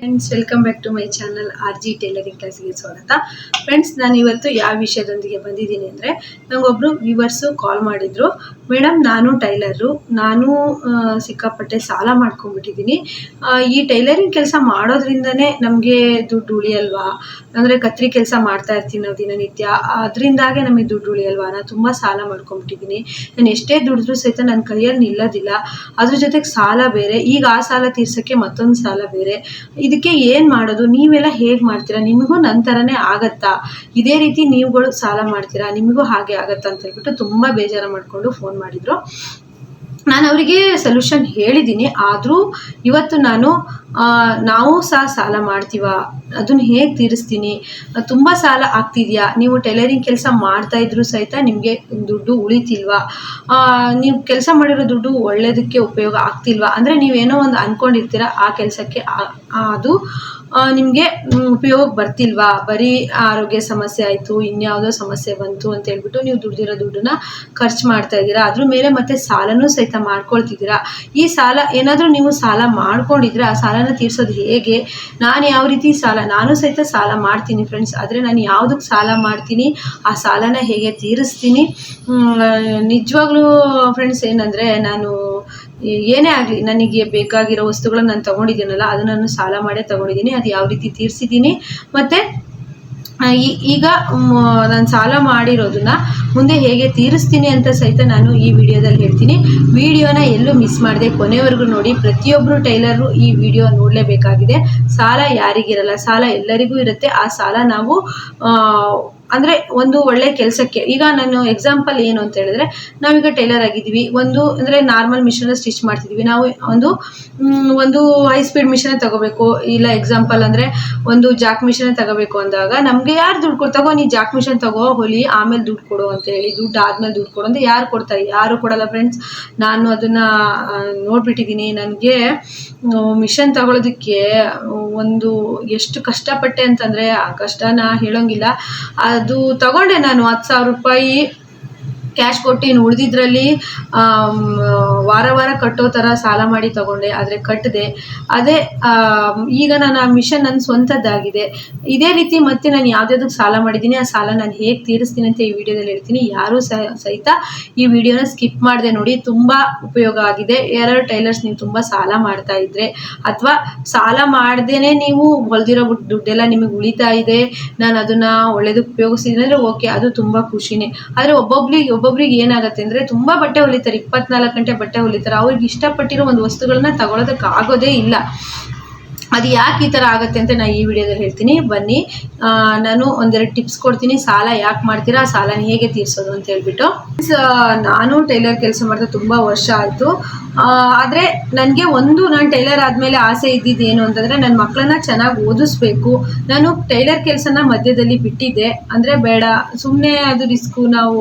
Friends welcome back to my channel R G tailoring ಕ್ಲಾಸಿಗೆ ಸ್ವಾಗತ friends ನಾನು ಇವತ್ತು ಯಾವ ವಿಷಯದೊಂದಿಗೆ ಬಂದಿದ್ದೀನಿ ಅಂದರೆ ನಂಗೊಬ್ರು ವ್ಯೂವರ್ಸು ಕಾಲ್ ಮಾಡಿದ್ರು. ಮೇಡಮ್, ನಾನು ಟೈಲರು. ನಾನು ಸಿಕ್ಕಾಪಟ್ಟೆ ಸಾಲ ಮಾಡ್ಕೊಂಡ್ಬಿಟ್ಟಿದ್ದೀನಿ. ಈ ಟೈಲರಿಂಗ್ ಕೆಲಸ ಮಾಡೋದ್ರಿಂದನೇ ನಮಗೆ ದುಡ್ಡು ಉಳಿಯಲ್ವಾ? ಅಂದರೆ ಕತ್ರಿ ಕೆಲಸ ಮಾಡ್ತಾ ಇರ್ತೀನಿ ನಾವು ದಿನನಿತ್ಯ. ಅದರಿಂದಾಗೆ ನಮಗೆ ದುಡ್ಡು ಉಳಿಯಲ್ವಾ? ನಾನು ತುಂಬ ಸಾಲ ಮಾಡ್ಕೊಂಡ್ಬಿಟ್ಟಿದ್ದೀನಿ. ನಾನು ಎಷ್ಟೇ ದುಡಿದ್ರೂ ಸಹಿತ ನನ್ನ ಕೈಯಲ್ಲಿ ನಿಲ್ಲೋದಿಲ್ಲ. ಅದ್ರ ಜೊತೆಗೆ ಸಾಲ ಬೇರೆ. ಈಗ ಆ ಸಾಲ ತೀರ್ಸೋಕ್ಕೆ ಮತ್ತೊಂದು ಸಾಲ ಬೇರೆ. ಇದಕ್ಕೆ ಏನು ಮಾಡೋದು? ನೀವೆಲ್ಲ ಹೇಗೆ ಮಾಡ್ತೀರಾ? ನಿಮಗೂ ನನ್ನ ಥರನೇ ಆಗತ್ತಾ? ಇದೇ ರೀತಿ ನೀವುಗಳು ಸಾಲ ಮಾಡ್ತೀರಾ? ನಿಮಗೂ ಹಾಗೆ ಆಗತ್ತಾ? ಅಂತ ಹೇಳ್ಬಿಟ್ಟು ತುಂಬ ಬೇಜಾರು ಮಾಡಿಕೊಂಡು ಫೋನ್ ಮಾಡಿದರು. ನಾನು ಅವರಿಗೆ ಸೊಲ್ಯೂಷನ್ ಹೇಳಿದ್ದೀನಿ ಆದರೂ ಇವತ್ತು ನಾನು ನಾವು ಸಹ ಸಾಲ ಮಾಡ್ತೀವ. ಅದನ್ನ ಹೇಗೆ ತೀರಿಸ್ತೀನಿ? ತುಂಬ ಸಾಲ ಆಗ್ತಿದೆಯಾ? ನೀವು ಟೈಲರಿಂಗ್ ಕೆಲಸ ಮಾಡ್ತಾ ಇದ್ರು ಸಹಿತ ನಿಮಗೆ ದುಡ್ಡು ಉಳಿತಿಲ್ವಾ? ನೀವು ಕೆಲಸ ಮಾಡಿರೋ ದುಡ್ಡು ಒಳ್ಳೇದಕ್ಕೆ ಉಪಯೋಗ ಆಗ್ತಿಲ್ವಾ? ಅಂದರೆ ನೀವೇನೋ ಒಂದು ಅಂದ್ಕೊಂಡಿರ್ತೀರ ಆ ಕೆಲಸಕ್ಕೆ ಅದು ನಿಮಗೆ ಉಪಯೋಗ ಬರ್ತಿಲ್ವಾ? ಬರೀ ಆರೋಗ್ಯ ಸಮಸ್ಯೆ ಆಯಿತು, ಇನ್ಯಾವುದೋ ಸಮಸ್ಯೆ ಬಂತು ಅಂತ ಹೇಳ್ಬಿಟ್ಟು ನೀವು ದುಡ್ದಿರೋ ದುಡ್ಡನ್ನ ಖರ್ಚು ಮಾಡ್ತಾ ಇದ್ದೀರಾ. ಅದ್ರ ಮೇಲೆ ಮತ್ತೆ ಸಾಲನೂ ಸಹಿತ ಮಾಡ್ಕೊಳ್ತಿದ್ದೀರಾ. ಈ ಸಾಲ ಏನಾದರೂ ನೀವು ಸಾಲ ಮಾಡ್ಕೊಂಡಿದ್ರೆ ಆ ಸಾಲನ ತೀರ್ಸೋದು ಹೇಗೆ? ನಾನು ಯಾವ ರೀತಿ ಸಾಲ, ನಾನು ಸಹಿತ ಸಾಲ ಮಾಡ್ತೀನಿ ಫ್ರೆಂಡ್ಸ್ ಆದರೆ ನಾನು ಯಾವುದಕ್ಕೆ ಸಾಲ ಮಾಡ್ತೀನಿ, ಆ ಸಾಲನ ಹೇಗೆ ತೀರಿಸ್ತೀನಿ? ನಿಜವಾಗ್ಲೂ ಫ್ರೆಂಡ್ಸ್ ಏನಂದರೆ ನಾನು ಏನೇ ಆಗಲಿ ನನಗೆ ಬೇಕಾಗಿರೋ ವಸ್ತುಗಳನ್ನ ನಾನು ತೊಗೊಂಡಿದ್ದೀನಲ್ಲ, ಅದನ್ನು ನಾನು ಸಾಲ ಮಾಡೇ ತೊಗೊಂಡಿದ್ದೀನಿ, ಅದು ಯಾವ ರೀತಿ ತೀರಿಸಿದ್ದೀನಿ, ಮತ್ತು ಈಗ ನಾನು ಸಾಲ ಮಾಡಿರೋದನ್ನ ಮುಂದೆ ಹೇಗೆ ತೀರಿಸ್ತೀನಿ ಅಂತ ಸಹಿತ ನಾನು ಈ ವಿಡಿಯೋದಲ್ಲಿ ಹೇಳ್ತೀನಿ. ವಿಡಿಯೋನ ಎಲ್ಲೂ ಮಿಸ್ ಮಾಡಿದೆ ಕೊನೆವರೆಗೂ ನೋಡಿ. ಪ್ರತಿಯೊಬ್ಬರು ಟೈಲರು ಈ ವಿಡಿಯೋ ನೋಡಲೇಬೇಕಾಗಿದೆ. ಸಾಲ ಯಾರಿಗಿರಲ್ಲ, ಸಾಲ ಎಲ್ಲರಿಗೂ ಇರುತ್ತೆ. ಆ ಸಾಲ ನಾವು ಅಂದರೆ ಒಂದು ಒಳ್ಳೆ ಕೆಲಸಕ್ಕೆ. ಈಗ ನಾನು ಎಕ್ಸಾಂಪಲ್ ಏನು ಅಂತ ಹೇಳಿದ್ರೆ, ನಾವೀಗ ಟೈಲರ್ ಆಗಿದ್ದೀವಿ. ಒಂದು ಅಂದರೆ ನಾರ್ಮಲ್ ಮಿಷನ್ ಸ್ಟಿಚ್ ಮಾಡ್ತಿದ್ವಿ ನಾವು ಒಂದು ಒಂದು ಹೈ ಸ್ಪೀಡ್ ಮಿಷನ್ ತಗೋಬೇಕು. ಇಲ್ಲ ಎಕ್ಸಾಂಪಲ್ ಅಂದರೆ ಒಂದು ಜಾಕ್ ಮಿಷನ್ ತಗೋಬೇಕು ಅಂದಾಗ, ನಮಗೆ ಯಾರು ದುಡ್ಡು ಕೊಡ್, ತಗೋ, ನೀ ಜಾಕ್ ಮಿಷನ್ ತಗೋ, ಹೊಲಿ, ಆಮೇಲೆ ದುಡ್ಡು ಕೊಡು ಅಂತ ಹೇಳಿ, ದುಡ್ಡು ಆದ್ಮೇಲೆ ದುಡ್ಡು ಕೊಡು ಅಂತ ಯಾರು ಕೊಡ್ತಾರೆ? ಯಾರು ಕೊಡಲ್ಲ ಫ್ರೆಂಡ್ಸ್ ನಾನು ಅದನ್ನು ನೋಡ್ಬಿಟ್ಟಿದ್ದೀನಿ. ನನಗೆ ಮಿಷನ್ ತಗೊಳ್ಳೋದಕ್ಕೆ ಒಂದು ಎಷ್ಟು ಕಷ್ಟಪಟ್ಟೆ ಅಂತಂದರೆ, ಆ ಕಷ್ಟನ ಹೇಳೋಂಗಿಲ್ಲ. ಅದು ತಗೊಂಡೆ ನಾನು ಹತ್ತು ಸಾವಿರ ರೂಪಾಯಿ. ಕ್ಯಾಶ್ ಕೊಟ್ಟು ಇನ್ನು ಉಳಿದಿದ್ರಲ್ಲಿ ವಾರ ವಾರ ಕಟ್ಟೋ ಥರ ಸಾಲ ಮಾಡಿ ತಗೊಂಡೆ, ಆದರೆ ಕಟ್ಟಿದೆ ಅದೇ ಈಗ ನಾನು ಆ ಮಿಷನ್ ನನ್ನ ಸ್ವಂತದ್ದಾಗಿದೆ. ಇದೇ ರೀತಿ ಮತ್ತೆ ನಾನು ಯಾವುದ್ಯಾವ್ದಕ್ಕೆ ಸಾಲ ಮಾಡಿದ್ದೀನಿ, ಆ ಸಾಲ ನಾನು ಹೇಗೆ ತೀರಿಸ್ತೀನಿ ಅಂತ ಈ ವಿಡಿಯೋದಲ್ಲಿ ಹೇಳ್ತೀನಿ. ಯಾರೂ ಸಹ- ಸಹಿತ ಈ ವಿಡಿಯೋನ ಸ್ಕಿಪ್ ಮಾಡಿದೆ ನೋಡಿ, ತುಂಬ ಉಪಯೋಗ ಆಗಿದೆ. ಯಾರು ಟೈಲರ್ಸ್ ನೀವು ತುಂಬ ಸಾಲ ಮಾಡ್ತಾ ಇದ್ರೆ. ಅಥವಾ ಸಾಲ ಮಾಡ್ದೇನೆ ನೀವು ಹೊಲ್ದಿರೋ ದುಡ್ಡೆಲ್ಲ ನಿಮಗೆ ಉಳಿತಾ ಇದೆ. ನಾನು ಅದನ್ನ ಒಳ್ಳೇದಕ್ಕೆ ಉಪಯೋಗಿಸಿದ್ರೆ ಓಕೆ, ಅದು ತುಂಬ ಖುಷಿನೇ. ಆದರೆ ಒಬ್ಬೊಬ್ರಿಗೆ ಒಬ್ಬೊಬ್ರಿಗೆ ಏನಾಗುತ್ತೆ ಅಂದರೆ ತುಂಬ ಬಟ್ಟೆ ಹೊಲಿತಾರೆ, ಇಪ್ಪತ್ನಾಲ್ಕು ಗಂಟೆ ಬಟ್ಟೆ ಹೊಲಿತಾರೆ, ಅವ್ರಿಗೆ ಇಷ್ಟಪಟ್ಟಿರೋ ಒಂದು ವಸ್ತುಗಳನ್ನ ತಗೊಳ್ಳೋದಕ್ಕೆ ಆಗೋದೇ ಇಲ್ಲ. ಅದು ಯಾಕೆ ಈ ಥರ ಆಗುತ್ತೆ ಅಂತ ನಾನು ಈ ವಿಡಿಯೋದಲ್ಲಿ ಹೇಳ್ತೀನಿ. ಬನ್ನಿ. ನಾನು ಒಂದೆರಡು ಟಿಪ್ಸ್ ಕೊಡ್ತೀನಿ. ಸಾಲ ಯಾಕೆ ಮಾಡ್ತೀರಾ? ಆ ಸಾಲನ ಹೇಗೆ ತೀರಿಸೋದು ಅಂತ ಹೇಳ್ಬಿಟ್ಟು. ನಾನು ಟೈಲರ್ ಕೆಲಸ ಮಾಡ್ತಾ ತುಂಬ ವರ್ಷ ಆಯಿತು. ಆದರೆ ನನಗೆ ಒಂದು ನಾನು ಟೈಲರ್ ಆದಮೇಲೆ ಆಸೆ ಇದ್ದಿದ್ದು ಏನು ಅಂತಂದರೆ ನನ್ನ ಮಕ್ಕಳನ್ನ ಚೆನ್ನಾಗಿ ಓದಿಸ್ಬೇಕು. ನಾನು ಟೈಲರ್ ಕೆಲಸನ ಮಧ್ಯದಲ್ಲಿ ಬಿಟ್ಟಿದ್ದೆ. ಅಂದರೆ ಬೇಡ. ಸುಮ್ಮನೆ ಅದು ರಿಸ್ಕು. ನಾವು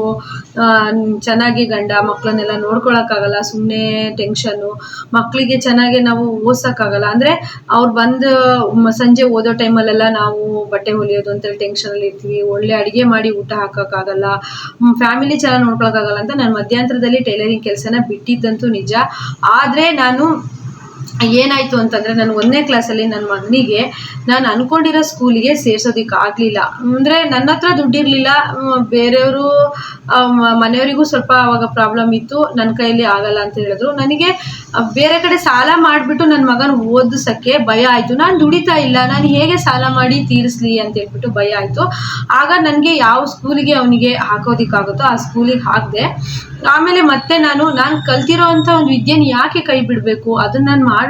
ಚೆನ್ನಾಗಿ ಗಂಡ ಮಕ್ಕಳನ್ನೆಲ್ಲ ನೋಡ್ಕೊಳಕ್ಕಾಗಲ್ಲ. ಸುಮ್ಮನೆ ಟೆನ್ಷನ್ನು. ಮಕ್ಕಳಿಗೆ ಚೆನ್ನಾಗಿ ನಾವು ಓದ್ಸೋಕ್ಕಾಗಲ್ಲ. ಅಂದರೆ ಅವ್ರು ಬಂದು ಸಂಜೆ ಓದೋ ಟೈಮಲ್ಲೆಲ್ಲ ನಾವು ಬಟ್ಟೆ ಹೊಲಿಯೋದು ಅಂತೇಳಿ ಟೆನ್ಷನಲ್ಲಿ ಇರ್ತೀವಿ. ಒಳ್ಳೆ ಅಡುಗೆ ಮಾಡಿ ಊಟ ಹಾಕೋಕ್ಕಾಗಲ್ಲ. ಫ್ಯಾಮಿಲಿ ಚೆನ್ನಾಗಿ ನೋಡ್ಕೊಳಕ್ಕಾಗಲ್ಲ ಅಂತ ನಾನು ಮಧ್ಯಂತರದಲ್ಲಿ ಟೈಲರಿಂಗ್ ಕೆಲಸನ ಬಿಟ್ಟಿದ್ದಂತೂ ನಿಜ. ಆದರೆ ನಾನು ಏನಾಯಿತು ಅಂತಂದರೆ ನಾನು ಒಂದನೇ ಕ್ಲಾಸಲ್ಲಿ ನನ್ನ ಮಗನಿಗೆ ನಾನು ಅಂದ್ಕೊಂಡಿರೋ ಸ್ಕೂಲಿಗೆ ಸೇರ್ಸೋದಕ್ಕೆ ಆಗಲಿಲ್ಲ. ಅಂದರೆ ನನ್ನ ಹತ್ರ ದುಡ್ಡಿರಲಿಲ್ಲ ಬೇರೆಯವರು ಮನೆಯವರಿಗೂ ಸ್ವಲ್ಪ ಅವಾಗ ಪ್ರಾಬ್ಲಮ್ ಇತ್ತು ನನ್ನ ಕೈಯಲ್ಲಿ ಆಗಲ್ಲ ಅಂತ ಹೇಳಿದ್ರು. ನನಗೆ ಬೇರೆ ಕಡೆ ಸಾಲ ಮಾಡಿಬಿಟ್ಟು ನನ್ನ ಮಗನ ಓದಿಸೋಕ್ಕೆ ಭಯ ಆಯಿತು. ನಾನು ದುಡಿತಾ ಇಲ್ಲ, ನಾನು ಹೇಗೆ ಸಾಲ ಮಾಡಿ ತೀರಿಸಲಿ ಅಂತ ಹೇಳ್ಬಿಟ್ಟು ಭಯ ಆಯಿತು. ಆಗ ನನಗೆ ಯಾವ ಸ್ಕೂಲಿಗೆ ಅವನಿಗೆ ಹಾಕೋದಕ್ಕಾಗುತ್ತೋ ಆ ಸ್ಕೂಲಿಗೆ ಹಾಕಿದೆ, ಆಮೇಲೆ ಮತ್ತೆ ನಾನು ನಾನು ಕಲ್ತಿರೋ ಅಂಥ ಒಂದು ವಿದ್ಯೆನ ಯಾಕೆ ಕೈ ಬಿಡಬೇಕು? ಅದನ್ನ ನಾನು ಮಾಡೋಣ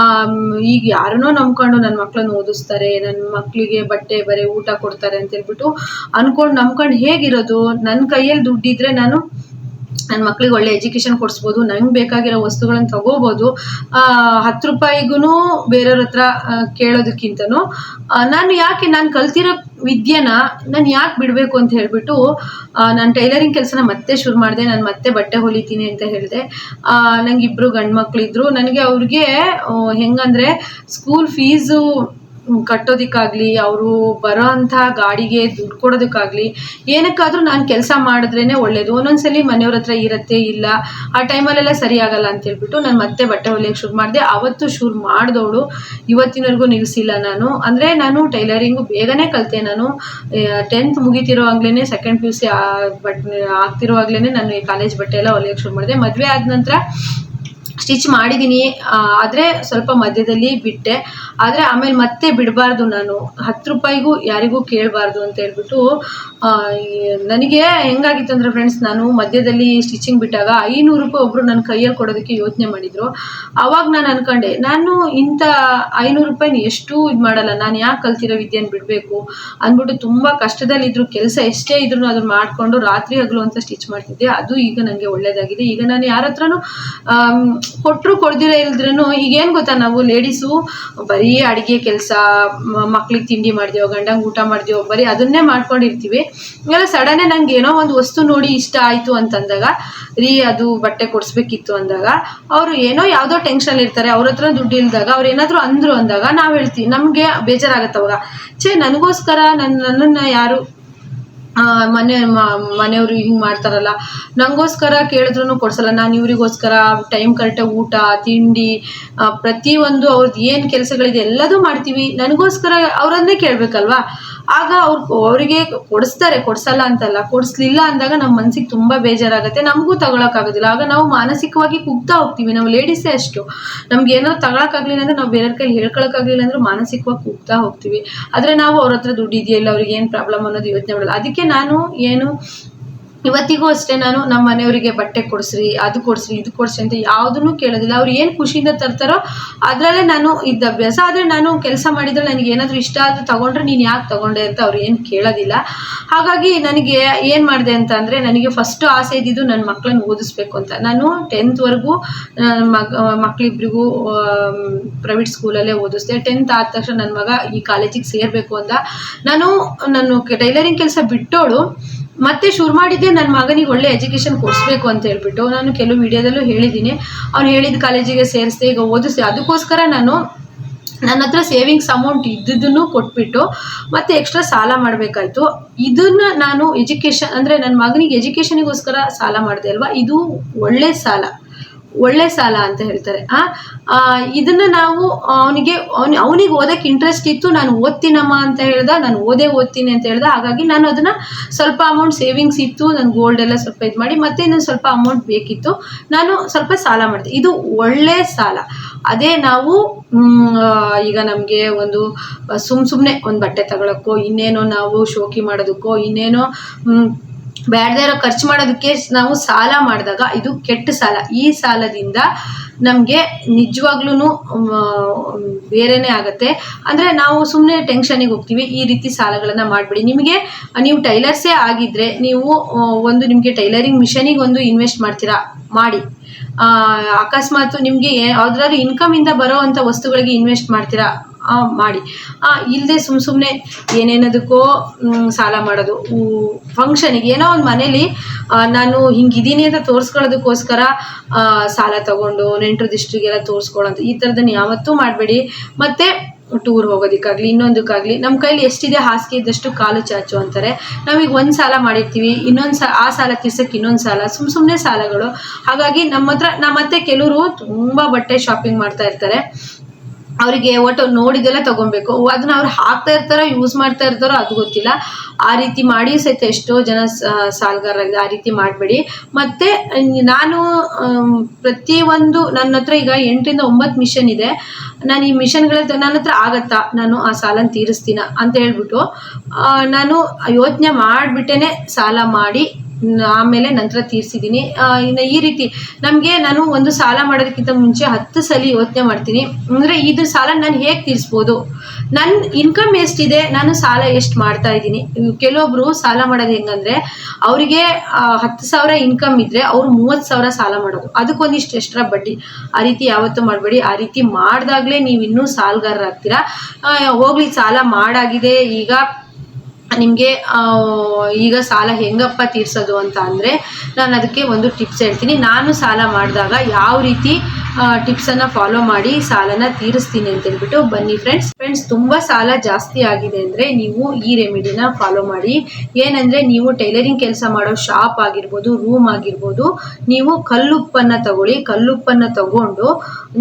ಆಮ್, ಈಗ ಯಾರನ್ನೋ ನಂಬ್ಕೊಂಡು ನನ್ನ ಮಕ್ಕಳನ್ನ ಓದಿಸ್ತಾರೆ ನನ್ನ ಮಕ್ಕಳಿಗೆ ಬಟ್ಟೆ ಬರೆ ಊಟ ಕೊಡ್ತಾರೆ ಅಂತ ಹೇಳ್ಬಿಟ್ಟು ಅನ್ಕೊಂಡು ನಂಬ್ಕೊಂಡು ಹೇಗಿರೋದು? ನನ್ನ ಕೈಯಲ್ಲಿ ದುಡ್ಡಿದ್ರೆ ನಾನು ನನ್ನ ಮಕ್ಳಿಗೆ ಒಳ್ಳೆ ಎಜುಕೇಶನ್ ಕೊಡಿಸ್ಬೋದು, ನಂಗೆ ಬೇಕಾಗಿರೋ ವಸ್ತುಗಳನ್ನ ತಗೋಬೋದು ಹತ್ತು ರೂಪಾಯಿಗೂ ಬೇರೆಯವ್ರ ಹತ್ರ ಕೇಳೋದಕ್ಕಿಂತನೂ. ನಾನು ಯಾಕೆ, ನಾನು ಕಲ್ತಿರೋ ವಿದ್ಯೆನ ನಾನು ಯಾಕೆ ಬಿಡಬೇಕು ಅಂತ ಹೇಳಿಬಿಟ್ಟು ನಾನು ಟೈಲರಿಂಗ್ ಕೆಲಸನ ಮತ್ತೆ ಶುರು ಮಾಡಿದೆ, ನಾನು ಮತ್ತೆ ಬಟ್ಟೆ ಹೊಲಿತೀನಿ ಅಂತ ಹೇಳಿದೆ. ನಂಗೆ ಇಬ್ಬರು ಗಂಡು ಮಕ್ಕಳಿದ್ರು ನನಗೆ ಅವ್ರಿಗೆ ಹೆಂಗಂದ್ರೆ ಸ್ಕೂಲ್ ಫೀಸು ಕಟ್ಟೋದಕ್ಕಾಗಲಿ, ಅವರು ಬರೋ ಅಂಥ ಗಾಡಿಗೆ ದುಡ್ಡು ಕೊಡೋದಕ್ಕಾಗ್ಲಿ, ಏನಕ್ಕಾದರೂ ನಾನು ಕೆಲಸ ಮಾಡಿದ್ರೇ ಒಳ್ಳೇದು. ಒಂದೊಂದ್ಸಲಿ ಮನೆಯವ್ರ ಹತ್ರ ಇರತ್ತೆ, ಇಲ್ಲ. ಆ ಟೈಮಲ್ಲೆಲ್ಲ ಸರಿ ಅಂತ ಹೇಳ್ಬಿಟ್ಟು ನಾನು ಮತ್ತೆ ಬಟ್ಟೆ ಹೊಲಿಯೋಕ್ಕೆ ಶುರು ಮಾಡಿದೆ. ಅವತ್ತು ಶುರು ಮಾಡಿದವಳು. ಇವತ್ತಿನವರೆಗೂ ನಿಲ್ಲಿಸಿಲ್ಲ ನಾನು. ಅಂದರೆ ನಾನು ಟೈಲರಿಂಗು ಬೇಗನೆ ಕಲಿತೆ ನಾನು. ಟೆಂತ್ ಮುಗಿತಿರೋವಾಗ್ಲೇ ಸೆಕೆಂಡ್ ಪಿ ಯು ಸಿ ಬಟ್ ಆಗ್ತಿರುವಾಗ್ಲೇ ನಾನು ಈ ಕಾಲೇಜ್ ಬಟ್ಟೆ ಎಲ್ಲ ಹೊಲಿಯಕ್ಕೆ ಶುರು ಮಾಡಿದೆ. ಮದುವೆ ಆದ ನಂತರ ಸ್ಟಿಚ್ ಮಾಡಿದ್ದೀನಿ ಆದರೆ ಸ್ವಲ್ಪ ಮಧ್ಯದಲ್ಲಿ ಬಿಟ್ಟೆ. ಆದರೆ ಆಮೇಲೆ ಮತ್ತೆ ಬಿಡಬಾರ್ದು ನಾನು. ಹತ್ತು ರೂಪಾಯಿಗೂ ಯಾರಿಗೂ ಕೇಳಬಾರ್ದು ಅಂತ ಹೇಳ್ಬಿಟ್ಟು ನನಗೆ ಹೆಂಗಾಗಿತ್ತು ಅಂದರೆ ಫ್ರೆಂಡ್ಸ್ ನಾನು ಮಧ್ಯದಲ್ಲಿ ಸ್ಟಿಚಿಂಗ್ ಬಿಟ್ಟಾಗ ಐನೂರು ರೂಪಾಯಿ ಒಬ್ಬರು ನನ್ನ ಕೈಯಲ್ಲಿ ಕೊಡೋದಕ್ಕೆ ಯೋಚನೆ ಮಾಡಿದ್ರು. ಆವಾಗ ನಾನು ಅನ್ಕೊಂಡೆ, ನಾನು ಇಂಥ ಐನೂರು ರೂಪಾಯಿನ ಎಷ್ಟು ಇದು ಮಾಡಲ್ಲ, ನಾನು ಯಾಕೆ ಕಲ್ತಿರೋ ವಿದ್ಯೆನ ಬಿಡಬೇಕು? ಅಂದ್ಬಿಟ್ಟು ತುಂಬ ಕಷ್ಟದಲ್ಲಿದ್ದರು ಕೆಲಸ ಎಷ್ಟೇ ಇದ್ರೂ ಅದನ್ನ ಮಾಡಿಕೊಂಡು ರಾತ್ರಿ ಹಗಲು ಅಂತ ಸ್ಟಿಚ್ ಮಾಡ್ತಿದ್ದೆ. ಅದು ಈಗ ನನಗೆ ಒಳ್ಳೇದಾಗಿದೆ. ಈಗ ನಾನು ಯಾರ ಹತ್ರನೂ ಕೊಟ್ಟರು ಕೊಡ್ದಿರೋ ಇಲ್ದ್ರೂ ಈಗೇನು ಗೊತ್ತಾ ನಾವು ಲೇಡೀಸು ಬರೀ ಅಡುಗೆ ಕೆಲಸ ಮಕ್ಳಿಗೆ ತಿಂಡಿ ಮಾಡ್ದೇವೋ, ಗಂಡಂಗೆ ಊಟ ಮಾಡ್ದೇವೋ, ಬರೀ ಅದನ್ನೇ ಮಾಡ್ಕೊಂಡಿರ್ತೀವಿ. ಇವೆಲ್ಲ ಸಡನ್ನೇ ನಂಗೆ ಏನೋ ಒಂದು ವಸ್ತು ನೋಡಿ ಇಷ್ಟ ಆಯಿತು ಅಂತಂದಾಗ, ರೀ ಅದು ಬಟ್ಟೆ ಕೊಡಿಸ್ಬೇಕಿತ್ತು ಅಂದಾಗ, ಅವರು ಏನೋ ಯಾವುದೋ ಟೆನ್ಷನ್ ಇರ್ತಾರೆ, ಅವ್ರ ಹತ್ರ ದುಡ್ಡು ಇಲ್ದಾಗ, ಅವ್ರು ಏನಾದರೂ ಅಂದರು ಅಂದಾಗ ನಾವು ಹೇಳ್ತೀವಿ, ನಮಗೆ ಬೇಜಾರಾಗತ್ತೆ ಅವಾಗ. ಛೇ, ನನಗೋಸ್ಕರ ನನ್ನ ನನ್ನನ್ನು ಯಾರು ಮನೆ, ಮ- ಮನೆಯವರು ಹಿಂಗ್ ಮಾಡ್ತಾರಲ್ಲ. ನಂಗೋಸ್ಕರ ಕೇಳಿದ್ರು ಕೊಡ್ಸಲ್ಲ. ನಾನು ಇವರಿಗೋಸ್ಕರ ಟೈಮ್ ಕರೆಕ್ಟಾಗಿ ಊಟ, ತಿಂಡಿ ಪ್ರತಿ ಪ್ರತಿಯೊಂದು ಅವ್ರದ್ದು ಏನು ಕೆಲಸಗಳಿದೆ ಎಲ್ಲದೂ ಮಾಡ್ತೀವಿ. ನನಗೋಸ್ಕರ ಅವರನ್ನೇ ಕೇಳಬೇಕಲ್ವಾ? ಆಗ ಅವ್ರು ಅವರಿಗೆ ಕೊಡಿಸ್ತಾರೆ, ಕೊಡ್ಸಲ್ಲ ಅಂತಲ್ಲ. ಕೊಡಿಸ್ಲಿಲ್ಲ ಅಂದಾಗ ನಮ್ಮ ಮನಸ್ಸಿಗೆ ತುಂಬ ಬೇಜಾರಾಗುತ್ತೆ. ನಮಗೂ ತಗೊಳಕ್ಕಾಗೋದಿಲ್ಲ. ಆಗ ನಾವು ಮಾನಸಿಕವಾಗಿ ಕುಗ್ತಾ ಹೋಗ್ತೀವಿ. ನಾವು ಲೇಡೀಸೇ ಅಷ್ಟು. ನಮ್ಗೆ ಏನಾದ್ರು ತಗೊಳಕ್ಕಾಗ್ಲಿಲ್ಲ ಅಂದ್ರೆ ನಾವು ಬೇರೆಯವ್ರ ಕೈಲಿ ಹೇಳ್ಕೊಳಕ್ಕಾಗ್ಲಿಲ್ಲ ಅಂದ್ರೆ ಮಾನಸಿಕವಾಗಿ ಕುಗ್ತಾ ಹೋಗ್ತೀವಿ. ಆದರೆ ನಾವು ಅವ್ರ ಹತ್ರ ದುಡ್ಡು ಇದೆಯಲ್ಲ ಅವ್ರಿಗೆ ಏನು ಪ್ರಾಬ್ಲಮ್ ಅನ್ನೋದು ಯೋಚನೆ ಮಾಡಲ್ಲ. ಅದಕ್ಕೆ ನಾನು ಏನು ಇವತ್ತಿಗೂ ಅಷ್ಟೇ ನಾನು ನಮ್ಮ ಮನೆಯವರಿಗೆ ಬಟ್ಟೆ ಕೊಡಿಸ್ರಿ, ಅದು ಕೊಡಿಸ್ರಿ, ಇದು ಕೊಡಿಸ್ರಿ ಅಂತ ಯಾವುದನ್ನು ಕೇಳೋದಿಲ್ಲ. ಅವ್ರು ಏನು ಖುಷಿಯಿಂದ ತರ್ತಾರೋ ಅದರಲ್ಲೇ ನಾನು ಇದ್ದ ಅಭ್ಯಾಸ. ಆದರೆ ನಾನು ಕೆಲಸ ಮಾಡಿದ್ರೆ ನನಗೆ ಏನಾದರೂ ಇಷ್ಟ ಆದರೂ ತಗೊಂಡ್ರೆ ನೀನು ಯಾಕೆ ತಗೊಂಡೆ ಅಂತ ಅವ್ರು ಏನು ಕೇಳೋದಿಲ್ಲ. ಹಾಗಾಗಿ ನನಗೆ ಏನು ಮಾಡಿದೆ ಅಂತ ಅಂದರೆ ನನಗೆ ಫಸ್ಟು ಆಸೆ ಇದ್ದಿದ್ದು ನನ್ನ ಮಕ್ಕಳನ್ನು ಓದಿಸ್ಬೇಕು ಅಂತ. ನಾನು ಟೆಂತ್ವರೆಗೂ ಮಗ ಮಕ್ಕಳಿಬ್ರಿಗೂ ಪ್ರೈವೇಟ್ ಸ್ಕೂಲಲ್ಲೇ ಓದಿಸ್ದೆ. ಟೆಂತ್ ಆದ ತಕ್ಷಣ ನನ್ನ ಮಗ ಈ ಕಾಲೇಜಿಗೆ ಸೇರಬೇಕು ಅಂತ ನಾನು ನಾನು ಟೈಲರಿಂಗ್ ಕೆಲಸ ಬಿಟ್ಟೋಳು. ಮತ್ತೆ ಶುರು ಮಾಡಿದ್ದೆ ನನ್ನ ಮಗನಿಗೆ ಒಳ್ಳೆ ಎಜುಕೇಷನ್ ಕೊಡಿಸ್ಬೇಕು ಅಂತ ಹೇಳ್ಬಿಟ್ಟು. ನಾನು ಕೆಲವು ವಿಡಿಯೋದಲ್ಲೂ ಹೇಳಿದ್ದೀನಿ. ಅವ್ನು ಹೇಳಿದ ಕಾಲೇಜಿಗೆ ಸೇರಿಸ್ದೆ, ಈಗ ಓದಿಸಿ ಅದಕ್ಕೋಸ್ಕರ ನಾನು ನನ್ನ ಹತ್ರ ಸೇವಿಂಗ್ಸ್ ಅಮೌಂಟ್ ಇದ್ದಿದ್ದನ್ನು ಕೊಟ್ಬಿಟ್ಟು ಮತ್ತೆ ಎಕ್ಸ್ಟ್ರಾ ಸಾಲ ಮಾಡಬೇಕಾಯ್ತು. ಇದನ್ನ ನಾನು ಎಜುಕೇಷನ್ ಅಂದರೆ ನನ್ನ ಮಗನಿಗೆ ಎಜುಕೇಷನಿಗೋಸ್ಕರ ಸಾಲ ಮಾಡಿದೆ ಅಲ್ವಾ? ಇದು ಒಳ್ಳೆ ಸಾಲ. ಒಳ್ಳೆ ಸಾಲ ಅಂತ ಹೇಳ್ತಾರೆ. ಆ ಇದನ್ನ ನಾವು ಅವನಿಗೆ, ಅವ್ನು, ಅವನಿಗೆ ಓದಕ್ಕೆ ಇಂಟ್ರೆಸ್ಟ್ ಇತ್ತು, ನಾನು ಓದ್ತೀನಮ್ಮ ಅಂತ ಹೇಳ್ದ, ನಾನು ಓದೇ ಓದ್ತೀನಿ ಅಂತ ಹೇಳ್ದ, ಹಾಗಾಗಿ ನಾನು ಅದನ್ನ ಸ್ವಲ್ಪ ಅಮೌಂಟ್ ಸೇವಿಂಗ್ಸ್ ಇತ್ತು ನಾನು ಗೋಲ್ಡ್ ಎಲ್ಲ ಸ್ವಲ್ಪ ಇದು ಮಾಡಿ, ಮತ್ತೆ ಇನ್ನೊಂದು ಸ್ವಲ್ಪ ಅಮೌಂಟ್ ಬೇಕಿತ್ತು, ನಾನು ಸ್ವಲ್ಪ ಸಾಲ ಮಾಡಿದೆ. ಇದು ಒಳ್ಳೆ ಸಾಲ. ಅದೇ ನಾವು ಈಗ ನಮಗೆ ಒಂದು, ಸುಮ್ ಸುಮ್ಮನೆ ಒಂದು ಬಟ್ಟೆ ತಗೊಳಕ್ಕೋ, ಇನ್ನೇನೋ ನಾವು ಶೋಕಿ ಮಾಡೋದಕ್ಕೋ, ಇನ್ನೇನೋ ಮ್, ಬ್ಯಾಡದೇ ಇರೋ ಖರ್ಚು ಮಾಡೋದಕ್ಕೆ ನಾವು ಸಾಲ ಮಾಡಿದಾಗ ಇದು ಕೆಟ್ಟ ಸಾಲ. ಈ ಸಾಲದಿಂದ ನಮಗೆ ನಿಜವಾಗ್ಲೂ ಬೇರೆನೇ ಆಗುತ್ತೆ. ಅಂದರೆ ನಾವು ಸುಮ್ಮನೆ ಟೆನ್ಷನಿಗೆ ಹೋಗ್ತೀವಿ ಈ ರೀತಿ ಸಾಲಗಳನ್ನು ಮಾಡಬೇಡಿ. ನಿಮಗೆ ನೀವು ಟೈಲರ್ಸೇ ಆಗಿದ್ದರೆ ನೀವು ಒಂದು ನಿಮಗೆ ಟೈಲರಿಂಗ್ ಮಿಷನಿಗೆ ಒಂದು ಇನ್ವೆಸ್ಟ್ ಮಾಡ್ತೀರಾ? ಮಾಡಿ. ಅಕಸ್ಮಾತ್ ನಿಮಗೆ ಯಾವ್ದಾದ್ರು ಇನ್ಕಮಿಂದ ಬರೋ ಅಂಥ ವಸ್ತುಗಳಿಗೆ ಇನ್ವೆಸ್ಟ್ ಮಾಡ್ತೀರಾ? ಮಾಡಿ. ಇಲ್ಲದೆ ಸುಮ್ಮ ಸುಮ್ಮನೆ ಏನೇನದಕ್ಕೋ ಸಾಲ ಮಾಡೋದು. ಫಂಕ್ಷನಿಗೆ ಏನೋ ಒಂದು ಮನೇಲಿ ನಾನು ಹಿಂಗಿದ್ದೀನಿ ಅಂತ ತೋರಿಸ್ಕೊಳ್ಳೋದಕ್ಕೋಸ್ಕರ ಸಾಲ ತಗೊಂಡು, ನೆಂಟರು ದಿಷ್ಟ್ರಿಗೆಲ್ಲ ತೋರಿಸ್ಕೊಳ್ಳೋಂಥ ಈ ಥರದನ್ನ ಯಾವತ್ತೂ ಮಾಡಬೇಡಿ. ಮತ್ತು ಟೂರ್ ಹೋಗೋದಕ್ಕಾಗಲಿ, ಇನ್ನೊಂದಕ್ಕಾಗಲಿ ನಮ್ಮ ಕೈಲಿ ಎಷ್ಟಿದೆ ಹಾಸಿಗೆ ಇದ್ದಷ್ಟು ಕಾಲು ಚಾಚು ಅಂತಾರೆ. ನಾವೀಗ ಒಂದು ಸಾಲ ಮಾಡಿರ್ತೀವಿ, ಇನ್ನೊಂದು ಸಾ, ಆ ಸಾಲ ತೀರ್ಸಕ್ಕೆ ಇನ್ನೊಂದು ಸಾಲ ಸುಮ್ಮ ಸುಮ್ಮನೆ ಸಾಲಗಳು. ಹಾಗಾಗಿ ನಮ್ಮ ಹತ್ರ ನಮ್ಮ ಮತ್ತೆ ಕೆಲವರು ತುಂಬ ಬಟ್ಟೆ ಶಾಪಿಂಗ್ ಮಾಡ್ತಾ ಇರ್ತಾರೆ. ಅವರಿಗೆ ಒಟ್ಟು ನೋಡಿದೆಲ್ಲ ತಗೊಬೇಕು. ಅದನ್ನ ಅವ್ರು ಹಾಕ್ತಾ ಇರ್ತಾರೋ ಯೂಸ್ ಮಾಡ್ತಾ ಇರ್ತಾರೋ ಅದು ಗೊತ್ತಿಲ್ಲ. ಆ ರೀತಿ ಮಾಡಿ ಸಹಿತ ಎಷ್ಟೋ ಜನ ಸಾಲಗಾರರಾಗಿದೆ ಆ ರೀತಿ ಮಾಡಬೇಡಿ. ಮತ್ತು ನಾನು ಪ್ರತಿಯೊಂದು ನನ್ನ ಹತ್ರ ಈಗ ಎಂಟರಿಂದ ಒಂಬತ್ತು ಮಿಷನ್ ಇದೆ. ನಾನು ಈ ಮಿಷನ್ಗಳ ನನ್ನ ಹತ್ರ ಆಗತ್ತಾ? ನಾನು ಆ ಸಾಲನ ತೀರಿಸ್ತೀನ? ಅಂತ ಹೇಳ್ಬಿಟ್ಟು ನಾನು ಯೋಚನೆ ಮಾಡಿಬಿಟ್ಟೇ ಸಾಲ ಮಾಡಿ ಆಮೇಲೆ ನಂತರ ತೀರಿಸಿದ್ದೀನಿ. ಇನ್ನು ಈ ರೀತಿ ನಮಗೆ ನಾನು ಒಂದು ಸಾಲ ಮಾಡೋದಕ್ಕಿಂತ ಮುಂಚೆ ಹತ್ತು ಸಲ ಯೋಚನೆ ಮಾಡ್ತೀನಿ. ಅಂದರೆ ಇದು ಸಾಲ ನಾನು ಹೇಗೆ ತೀರಿಸ್ಬೋದು? ನನ್ನ ಇನ್ಕಮ್ ಎಷ್ಟಿದೆ, ನಾನು ಸಾಲ ಎಷ್ಟು ಮಾಡ್ತಾ ಇದ್ದೀನಿ. ಕೆಲವೊಬ್ರು ಸಾಲ ಮಾಡೋದು ಹೆಂಗಂದ್ರೆ, ಅವರಿಗೆ ಹತ್ತು ಸಾವಿರ ಇನ್ಕಮ್ ಇದ್ರೆ ಅವ್ರು ಮೂವತ್ತು ಸಾವಿರ ಸಾಲ ಮಾಡೋದು. ಅದಕ್ಕೊಂದಿಷ್ಟು ಎಕ್ಸ್ಟ್ರಾ ಬಡ್ಡಿ. ಆ ರೀತಿ ಯಾವತ್ತೂ ಮಾಡಬೇಡಿ. ಆ ರೀತಿ ಮಾಡಿದಾಗಲೇ ನೀವು ಇನ್ನೂ ಸಾಲಗಾರರಾಗ್ತೀರಾ ಹೋಗ್ಲಿ, ಸಾಲ ಮಾಡಾಗಿದೆ. ಈಗ ನಿಮಗೆ ಈಗ ಸಾಲ ಹೆಂಗಪ್ಪ ತೀರ್ಸೋದು ಅಂತ ಅಂದರೆ ನಾನು ಅದಕ್ಕೆ ಒಂದು ಟಿಪ್ಸ್ ಹೇಳ್ತೀನಿ. ನಾನು ಸಾಲ ಮಾಡಿದಾಗ ಯಾವ ರೀತಿ ಟಿಪ್ಸನ್ನು ಫಾಲೋ ಮಾಡಿ ಸಾಲನ ತೀರಿಸ್ತೀನಿ ಅಂತ ಹೇಳ್ಬಿಟ್ಟು ಬನ್ನಿ ಫ್ರೆಂಡ್ಸ್ ಫ್ರೆಂಡ್ಸ್ ತುಂಬ ಸಾಲ ಜಾಸ್ತಿ ಆಗಿದೆ ಅಂದರೆ ನೀವು ಈ ರೆಮಿಡಿನ ಫಾಲೋ ಮಾಡಿ. ಏನಂದರೆ ನೀವು ಟೈಲರಿಂಗ್ ಕೆಲಸ ಮಾಡೋ ಶಾಪ್ ಆಗಿರ್ಬೋದು ರೂಮ್ ಆಗಿರ್ಬೋದು, ನೀವು ಕಲ್ಲುಪ್ಪನ್ನು ತಗೊಳ್ಳಿ. ಕಲ್ಲುಪ್ಪನ್ನು ತಗೊಂಡು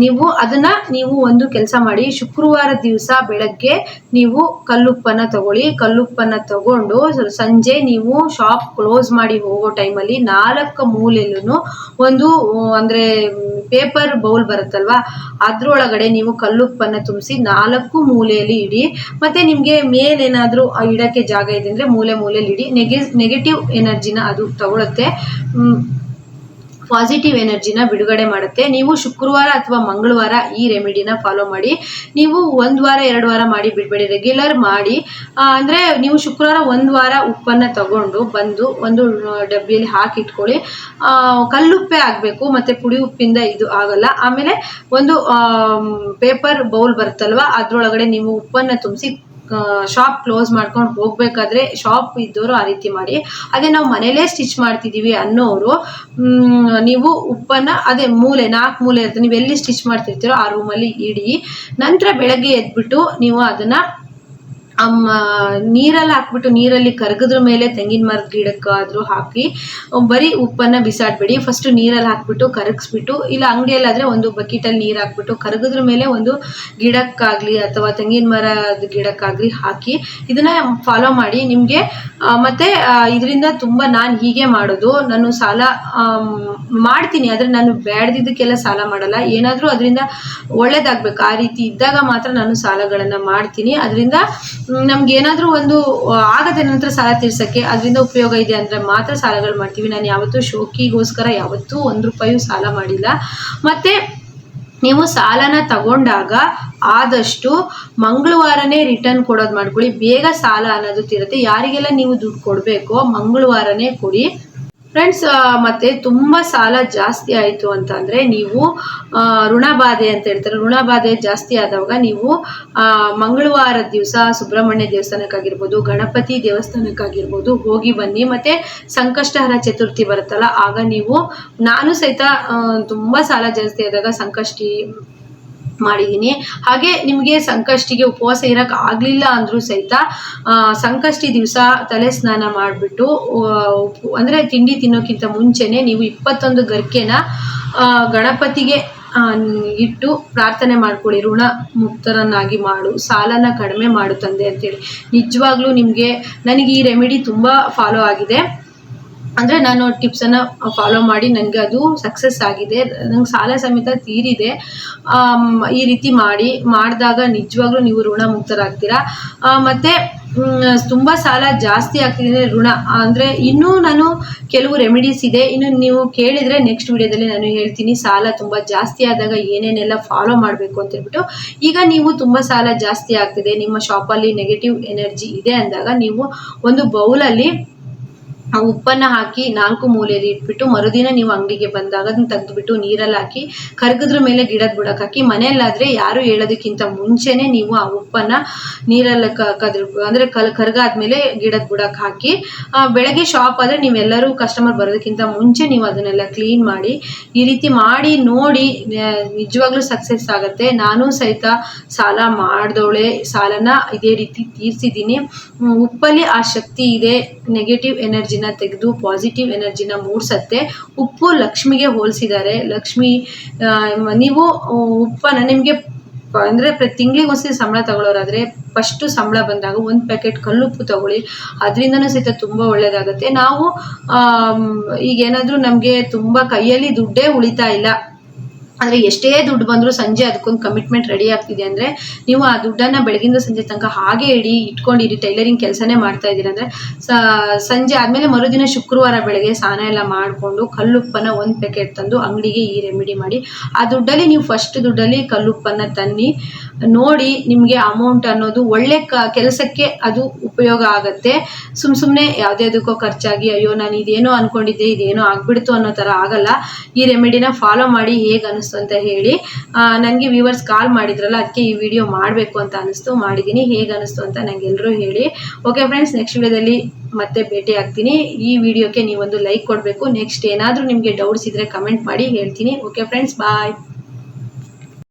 ನೀವು ಅದನ್ನ ನೀವು ಒಂದು ಕೆಲಸ ಮಾಡಿ ಶುಕ್ರವಾರ ದಿವಸ ಬೆಳಗ್ಗೆ ನೀವು ಕಲ್ಲುಪ್ಪನ್ನ ತಗೊಳ್ಳಿ. ಕಲ್ಲುಪ್ಪನ್ನ ತಗೊಂಡು ಸಂಜೆ ನೀವು ಶಾಪ್ ಕ್ಲೋಸ್ ಮಾಡಿ ಹೋಗೋ ಟೈಮಲ್ಲಿ ನಾಲ್ಕು ಮೂಲೆಯಲ್ಲೂ ಒಂದು, ಅಂದರೆ ಪೇಪರ್ ಬೌಲ್ ಬರುತ್ತಲ್ವಾ? ಅದ್ರೊಳಗಡೆ ನೀವು ಕಲ್ಲುಪ್ಪನ್ನು ತುಂಬಿಸಿ ನಾಲ್ಕು ಮೂಲೆಯಲ್ಲಿ ಇಡಿ. ಮತ್ತು ನಿಮಗೆ ಮೇಲೇನಾದರೂ ಇಡೋಕ್ಕೆ ಜಾಗ ಇದೆ ಅಂದರೆ ಮೂಲೆ ಮೂಲೆಯಲ್ಲಿ ಇಡಿ. ನೆಗೆ ನೆಗೆಟಿವ್ ಎನರ್ಜಿನ ಅದು ತಗೊಳುತ್ತೆ. ಪಾಸಿಟಿವ್ ಎನರ್ಜಿನ ಬಿಡುಗಡೆ ಮಾಡುತ್ತೆ. ನೀವು ಶುಕ್ರವಾರ ಅಥವಾ ಮಂಗಳವಾರ ಈ ರೆಮಿಡಿನ ಫಾಲೋ ಮಾಡಿ. ನೀವು ಒಂದು ವಾರ ಎರಡು ವಾರ ಮಾಡಿ ಬಿಡಬೇಡಿ. ರೆಗ್ಯುಲರ್ ಮಾಡಿ. ಅಂದರೆ ನೀವು ಶುಕ್ರವಾರ ಒಂದು ವಾರ ಉಪ್ಪನ್ನು ತಗೊಂಡು ಬಂದು ಒಂದು ಡಬ್ಬಿಯಲ್ಲಿ ಹಾಕಿ ಇಟ್ಕೊಳ್ಳಿ ಆ, ಕಲ್ಲುಪ್ಪೆ ಆಗಬೇಕು ಮತ್ತು ಪುಡಿ ಉಪ್ಪಿಂದ ಇದು ಆಗಲ್ಲ. ಆಮೇಲೆ ಒಂದು ಪೇಪರ್ ಬೌಲ್ ಬರುತ್ತಲ್ವ ಅದರೊಳಗಡೆ ನೀವು ಉಪ್ಪನ್ನು ತುಂಬಿಸಿ ಶಾಪ್ ಕ್ಲೋಸ್ ಮಾಡ್ಕೊಂಡು ಹೋಗ್ಬೇಕಾದ್ರೆ ಶಾಪ್ ಇದ್ದವರು ಆ ರೀತಿ ಮಾಡಿ. ಅದೇ ನಾವು ಮನೇಲೇ ಸ್ಟಿಚ್ ಮಾಡ್ತಿದ್ದೀವಿ ಅನ್ನೋರು ನೀವು ಉಪ್ಪನ್ನು ಅದೇ ಮೂಲೆ, ನಾಲ್ಕು ಮೂಲೆ ಇರುತ್ತೆ. ನೀವು ಎಲ್ಲಿ ಸ್ಟಿಚ್ ಮಾಡ್ತಿರ್ತೀರೋ ಆ ರೂಮಲ್ಲಿ ಇಡಿ. ನಂತರ ಬೆಳಗ್ಗೆ ಎದ್ಬಿಟ್ಟು ನೀವು ಅದನ್ನು ಅಮ್ಮ ನೀರಲ್ಲಿ ಹಾಕ್ಬಿಟ್ಟು ನೀರಲ್ಲಿ ಕರಗಿದ್ರ ಮೇಲೆ ತೆಂಗಿನ ಮರದ ಗಿಡಕ್ಕಾದರೂ ಹಾಕಿ ಬರೀ ಉಪ್ಪನ್ನು ಬಿಸಾಡಬೇಡಿ. ಫಸ್ಟ್ ನೀರಲ್ಲಿ ಹಾಕ್ಬಿಟ್ಟು ಕರಗಿಸ್ಬಿಟ್ಟು, ಇಲ್ಲ ಅಂಗಡಿಯಲ್ಲಾದರೆ ಒಂದು ಬಕೆಟಲ್ಲಿ ನೀರು ಹಾಕ್ಬಿಟ್ಟು ಕರಗಿದ್ರ ಮೇಲೆ ಒಂದು ಗಿಡಕ್ಕಾಗಲಿ ಅಥವಾ ತೆಂಗಿನ ಮರದ ಗಿಡಕ್ಕಾಗಲಿ ಹಾಕಿ ಇದನ್ನು ಫಾಲೋ ಮಾಡಿ. ನಿಮಗೆ ಮತ್ತು ಇದರಿಂದ ತುಂಬ ನಾನು ಹೀಗೆ ಮಾಡೋದು. ನಾನು ಸಾಲ ಮಾಡ್ತೀನಿ, ಆದರೆ ನಾನು ಬೇಡದಿದ್ದಕ್ಕೆಲ್ಲ ಸಾಲ ಮಾಡಲ್ಲ. ಏನಾದರೂ ಅದರಿಂದ ಒಳ್ಳೇದಾಗಬೇಕು. ಆ ರೀತಿ ಇದ್ದಾಗ ಮಾತ್ರ ನಾನು ಸಾಲಗಳನ್ನು ಮಾಡ್ತೀನಿ. ಅದರಿಂದ ನಮ್ಗೆ ಏನಾದರೂ ಒಂದು ಆಗದ ನಂತರ ಸಾಲ ತೀರ್ಸೋಕ್ಕೆ ಅದರಿಂದ ಉಪಯೋಗ ಇದೆ ಅಂದರೆ ಮಾತ್ರ ಸಾಲಗಳು ಮಾಡ್ತೀವಿ. ನಾನು ಯಾವತ್ತೂ ಶೋಕಿಗೋಸ್ಕರ ಯಾವತ್ತೂ ಒಂದು ರೂಪಾಯೂ ಸಾಲ ಮಾಡಿಲ್ಲ. ಮತ್ತು ನೀವು ಸಾಲನ ತಗೊಂಡಾಗ ಆದಷ್ಟು ಮಂಗಳವಾರನೇ ರಿಟರ್ನ್ ಕೊಡೋದು ಮಾಡ್ಕೊಳ್ಳಿ. ಬೇಗ ಸಾಲ ಅನ್ನೋದು ತೀರುತ್ತೆ. ಯಾರಿಗೆಲ್ಲ ನೀವು ದುಡ್ಡು ಕೊಡಬೇಕೋ ಮಂಗಳವಾರನೇ ಕೊಡಿ. ಫ್ರೆಂಡ್ಸ್ ಮತ್ತೆ ತುಂಬ ಸಾಲ ಜಾಸ್ತಿ ಆಯಿತು ಅಂತಂದರೆ ನೀವು ಋಣಬಾಧೆ ಅಂತ ಹೇಳ್ತಾರೆ. ಋಣಬಾಧೆ ಜಾಸ್ತಿ ಆದವಾಗ ನೀವು ಮಂಗಳವಾರ ದಿವಸ, ಸುಬ್ರಹ್ಮಣ್ಯ ದೇವಸ್ಥಾನಕ್ಕಾಗಿರ್ಬೋದು, ಗಣಪತಿ ದೇವಸ್ಥಾನಕ್ಕಾಗಿರ್ಬೋದು ಹೋಗಿ ಬನ್ನಿ. ಮತ್ತು ಸಂಕಷ್ಟಹರ ಚತುರ್ಥಿ ಬರುತ್ತಲ್ಲ, ಆಗ ನೀವು, ನಾನು ಸಹಿತ ತುಂಬ ಸಾಲ ಜಾಸ್ತಿ ಆದಾಗ ಸಂಕಷ್ಟಿ ಮಾಡಿದ್ದೀನಿ. ಹಾಗೆ ನಿಮಗೆ ಸಂಕಷ್ಟಿಗೆ ಉಪವಾಸ ಇರೋಕೆ ಆಗಲಿಲ್ಲ ಅಂದರೂ ಸಹಿತ ಸಂಕಷ್ಟಿ ದಿವಸ ತಲೆ ಸ್ನಾನ ಮಾಡಿಬಿಟ್ಟು ಅಂದರೆ ತಿಂಡಿ ತಿನ್ನೋಕ್ಕಿಂತ ಮುಂಚೆನೇ ನೀವು ಇಪ್ಪತ್ತೊಂದು ಗರಿಕೆನ ಗಣಪತಿಗೆ ಇಟ್ಟು ಪ್ರಾರ್ಥನೆ ಮಾಡ್ಕೊಳ್ಳಿ. ಋಣ ಮುಕ್ತರನ್ನಾಗಿ ಮಾಡು. ಸಾಲನ ಕಡಿಮೆ ಮಾಡು ತಂದೆ ಅಂತೇಳಿ. ನಿಜವಾಗ್ಲೂ ನಿಮಗೆ, ನನಗೆ ಈ ರೆಮಿಡಿ ತುಂಬ ಫಾಲೋ ಆಗಿದೆ. ಅಂದರೆ ನಾನು ಟಿಪ್ಸನ್ನು ಫಾಲೋ ಮಾಡಿ ನನಗೆ ಅದು ಸಕ್ಸಸ್ ಆಗಿದೆ. ನಂಗೆ ಸಾಲ ಸಮೇತ ತೀರಿದೆ. ಈ ರೀತಿ ಮಾಡಿ, ಮಾಡಿದಾಗ ನಿಜವಾಗ್ಲೂ ನೀವು ಋಣ ಮುಕ್ತರಾಗ್ತೀರಾ ಮತ್ತೆ ತುಂಬ ಸಾಲ ಜಾಸ್ತಿ ಆಗ್ತಿದೆ ಋಣ. ಅಂದರೆ ಇನ್ನೂ ನಾನು ಕೆಲವು ರೆಮಿಡೀಸ್ ಇದೆ. ಇನ್ನು ನೀವು ಕೇಳಿದರೆ ನೆಕ್ಸ್ಟ್ ವಿಡಿಯೋದಲ್ಲಿ ನಾನು ಹೇಳ್ತೀನಿ. ಸಾಲ ತುಂಬ ಜಾಸ್ತಿ ಆದಾಗ ಏನೇನೆಲ್ಲ ಫಾಲೋ ಮಾಡಬೇಕು ಅಂತ ಹೇಳ್ಬಿಟ್ಟು. ಈಗ ನೀವು ತುಂಬ ಸಾಲ ಜಾಸ್ತಿ ಆಗ್ತಿದೆ. ನಿಮ್ಮ ಶಾಪಲ್ಲಿ ನೆಗೆಟಿವ್ ಎನರ್ಜಿ ಇದೆ ಅಂದಾಗ ನೀವು ಒಂದು ಬೌಲಲ್ಲಿ ಆ ಉಪ್ಪನ್ನು ಹಾಕಿ ನಾಲ್ಕು ಮೂಲೆಯಲ್ಲಿ ಇಟ್ಬಿಟ್ಟು ಮರುದಿನ ನೀವು ಅಂಗಡಿಗೆ ಬಂದಾಗ ಅದನ್ನ ತೆಗೆದುಬಿಟ್ಟು ನೀರಲ್ಲಿ ಹಾಕಿ ಕರ್ಗದ್ರ ಮೇಲೆ ಗಿಡದ ಬುಡಕ್ಕೆ ಹಾಕಿ ಮನೆಯಲ್ಲಾದರೆ ಯಾರು ಹೇಳೋದಕ್ಕಿಂತ ಮುಂಚೆನೇ ನೀವು ಆ ಉಪ್ಪನ್ನು ನೀರಲ್ಲಿ ಕದ್ರ ಅಂದರೆ ಕಲ್ ಕರ್ಗಾದ್ಮೇಲೆ ಗಿಡದ ಬುಡಕ್ಕೆ ಹಾಕಿ ಬೆಳಗ್ಗೆ ಶಾಪ್ ಆದರೆ ನೀವೆಲ್ಲರೂ ಕಸ್ಟಮರ್ ಬರೋದಕ್ಕಿಂತ ಮುಂಚೆ ನೀವು ಅದನ್ನೆಲ್ಲ ಕ್ಲೀನ್ ಮಾಡಿ, ಈ ರೀತಿ ಮಾಡಿ ನೋಡಿ ನಿಜವಾಗ್ಲೂ ಸಕ್ಸಸ್ ಆಗುತ್ತೆ. ನಾನು ಸಹಿತ ಸಾಲ ಮಾಡಿದವಳೆ, ಸಾಲನ ಇದೇ ರೀತಿ ತೀರ್ಸಿದ್ದೀನಿ. ಉಪ್ಪಲ್ಲಿ ಆ ಶಕ್ತಿ ಇದೆ ನೆಗೆಟಿವ್ ಎನರ್ಜಿನ ತೆಗೆದು ಪಾಸಿಟಿವ್ ಎನರ್ಜಿನ ಮೂಡಿಸತ್ತೆ. ಉಪ್ಪು ಲಕ್ಷ್ಮಿಗೆ ಹೋಲಿಸಿದ್ದಾರೆ. ಲಕ್ಷ್ಮಿ ನೀವು ಉಪ್ಪನ್ನು ನಿಮಗೆ, ಅಂದರೆ ಪ್ರತಿ ತಿಂಗಳಿಗೆ ಸಂಬಳ ತಗೊಳ್ಳೋರಾದರೆ ಫಸ್ಟು ಸಂಬಳ ಬಂದಾಗ ಒಂದು ಪ್ಯಾಕೆಟ್ ಕಲ್ಲುಪ್ಪು ತಗೊಳ್ಳಿ. ಅದರಿಂದನೂ ಸಹಿತ ತುಂಬ ಒಳ್ಳೆಯದಾಗುತ್ತೆ ನಾವು ಈಗೇನಾದರೂ ನಮಗೆ ತುಂಬ ಕೈಯಲ್ಲಿ ದುಡ್ಡೇ ಉಳಿತಾ ಇಲ್ಲ. ಅಂದರೆ ಎಷ್ಟೇ ದುಡ್ಡು ಬಂದರೂ ಸಂಜೆ ಅದಕ್ಕೊಂದು ಕಮಿಟ್ಮೆಂಟ್ ರೆಡಿ ಆಗ್ತಿದೆ ಅಂದರೆ ನೀವು ಆ ದುಡ್ಡನ್ನು ಬೆಳಗಿಂದ ಸಂಜೆ ತನಕ ಹಾಗೆ ಇಡಿ, ಇಟ್ಕೊಂಡಿರಿ ಟೈಲರಿಂಗ್ ಕೆಲಸನೇ ಮಾಡ್ತಾ ಇದ್ದೀರಿ ಅಂದರೆ ಸಂಜೆ ಆದಮೇಲೆ ಮರುದಿನ ಶುಕ್ರವಾರ ಬೆಳಗ್ಗೆ ಸ್ನಾನ ಎಲ್ಲ ಮಾಡಿಕೊಂಡು ಕಲ್ಲುಪ್ಪನ ಒಂದು ಪ್ಯಾಕೆಟ್ ತಂದು ಅಂಗಡಿಗೆ ಈ ರೆಮಿಡಿ ಮಾಡಿ, ಆ ದುಡ್ಡಲ್ಲಿ ನೀವು ಫಸ್ಟ್ ದುಡ್ಡಲ್ಲಿ ಕಲ್ಲುಪ್ಪನ್ನು ತನ್ನಿ, ನೋಡಿ ನಿಮಗೆ ಅಮೌಂಟ್ ಅನ್ನೋದು ಒಳ್ಳೆ ಕ, ಕೆಲಸಕ್ಕೆ ಅದು ಉಪಯೋಗ ಆಗುತ್ತೆ. ಸುಮ್ಮ ಸುಮ್ಮನೆ ಯಾವುದ್ಯಾವುದಕ್ಕೋ ಖರ್ಚಾಗಿ, ಅಯ್ಯೋ, ನಾನು ಇದೇನೋ ಅನ್ಕೊಂಡಿದ್ದೆ, ಇದೇನೋ ಆಗ್ಬಿಡ್ತು ಅನ್ನೋ ಥರ ಆಗಲ್ಲ. ಈ ರೆಮಿಡಿನ ಫಾಲೋ ಮಾಡಿ ಹೇಗೆ ಅನಿಸ್ತು ಅಂತ ಹೇಳಿ ನನಗೆ ವ್ಯೂವರ್ಸ್ ಕಾಲ್ ಮಾಡಿದ್ರಲ್ಲ ಅದಕ್ಕೆ ಈ ವಿಡಿಯೋ ಮಾಡಬೇಕು ಅಂತ ಅನಿಸ್ತು ಮಾಡಿದ್ದೀನಿ ಹೇಗೆ ಅನಿಸ್ತು ಅಂತ ನಂಗೆ ಎಲ್ಲರೂ ಹೇಳಿ. ಓಕೆ ಫ್ರೆಂಡ್ಸ್ ನೆಕ್ಸ್ಟ್ ವಿಡಿಯೋದಲ್ಲಿ ಮತ್ತೆ ಭೇಟಿ ಆಗ್ತೀನಿ. ಈ ವಿಡಿಯೋಕ್ಕೆ ನೀವೊಂದು ಲೈಕ್ ಕೊಡಬೇಕು. ನೆಕ್ಸ್ಟ್ ಏನಾದರೂ ನಿಮಗೆ ಡೌಟ್ಸ್ ಇದ್ದರೆ ಕಮೆಂಟ್ ಮಾಡಿ ಹೇಳ್ತೀನಿ. Okay friends bye